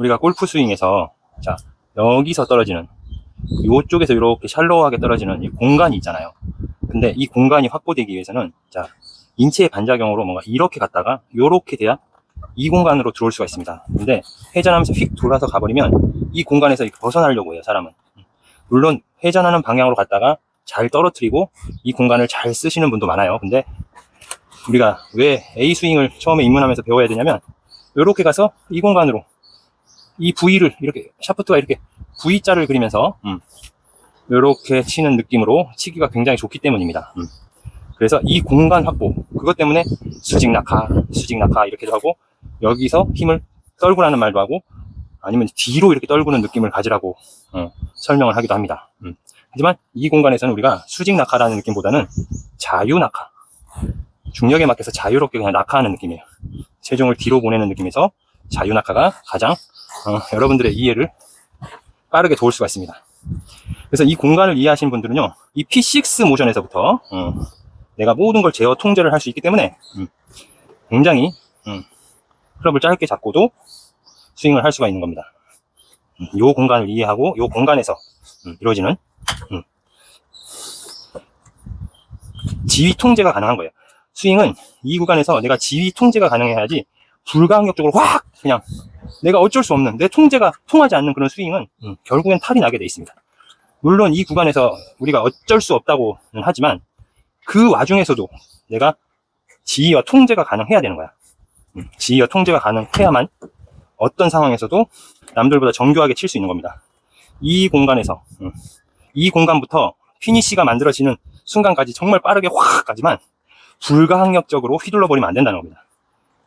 우리가 골프 스윙에서 자 여기서 떨어지는 요쪽에서 이렇게 샬로우하게 떨어지는 이 공간이 있잖아요. 근데 이 공간이 확보되기 위해서는 자 인체의 반작용으로 뭔가 이렇게 갔다가 요렇게 돼야 이 공간으로 들어올 수가 있습니다. 근데 회전하면서 휙 돌아서 가버리면 이 공간에서 이렇게 벗어나려고 해요, 사람은. 물론 회전하는 방향으로 갔다가 잘 떨어뜨리고 이 공간을 잘 쓰시는 분도 많아요. 근데 우리가 왜 A 스윙을 처음에 입문하면서 배워야 되냐면 이렇게 가서 이 공간으로 이 V를 이렇게 샤프트가 이렇게 V자를 그리면서 음, 이렇게 치는 느낌으로 치기가 굉장히 좋기 때문입니다. 음. 그래서 이 공간 확보 그것 때문에 수직 낙하, 수직 낙하 이렇게도 하고 여기서 힘을 떨구라는 말도 하고 아니면 뒤로 이렇게 떨구는 느낌을 가지라고 어, 설명을 하기도 합니다. 음. 하지만 이 공간에서는 우리가 수직 낙하라는 느낌보다는 자유 낙하, 중력에 맡겨서 자유롭게 그냥 낙하하는 느낌이에요. 체중을 뒤로 보내는 느낌에서 자유 낙하가 가장 어, 여러분들의 이해를 빠르게 도울 수가 있습니다. 그래서 이 공간을 이해하시는 분들은요, 이 P6 모션에서부터 어, 내가 모든 걸 제어 통제를 할 수 있기 때문에 음, 굉장히 음, 클럽을 짧게 잡고도 스윙을 할 수가 있는 겁니다. 음, 이 공간을 이해하고 이 공간에서 음, 이루어지는 음, 지위 통제가 가능한 거예요. 스윙은 이 구간에서 내가 지위 통제가 가능해야지 불가항력적으로 확 그냥 내가 어쩔 수 없는 내 통제가 통하지 않는 그런 스윙은 음, 결국엔 탈이 나게 돼 있습니다. 물론 이 구간에서 우리가 어쩔 수 없다고는 하지만 그 와중에서도 내가 지휘와 통제가 가능해야 되는 거야. 음, 지휘와 통제가 가능해야만 어떤 상황에서도 남들보다 정교하게 칠 수 있는 겁니다. 이 공간에서 음, 이 공간부터 피니시가 만들어지는 순간까지 정말 빠르게 확 가지만 불가항력적으로 휘둘러 버리면 안 된다는 겁니다.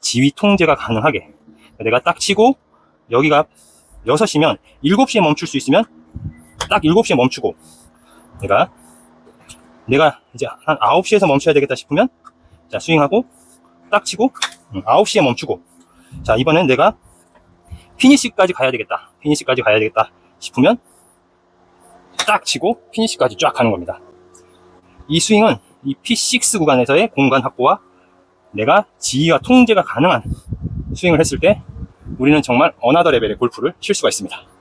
지휘 통제가 가능하게. 내가 딱 치고 여기가 6시면 7시에 멈출 수 있으면 딱 7시에 멈추고 내가 내가 이제 한 9시에서 멈춰야 되겠다 싶으면 자 스윙하고 딱 치고 음, 9시에 멈추고. 자 이번엔 내가 피니시까지 가야 되겠다. 피니시까지 가야 되겠다 싶으면 딱 치고 피니시까지 쫙 가는 겁니다. 이 스윙은 이 P6 구간에서의 공간 확보와 내가 지휘와 통제가 가능한 스윙을 했을 때 우리는 정말 어나더 레벨의 골프를 칠 수가 있습니다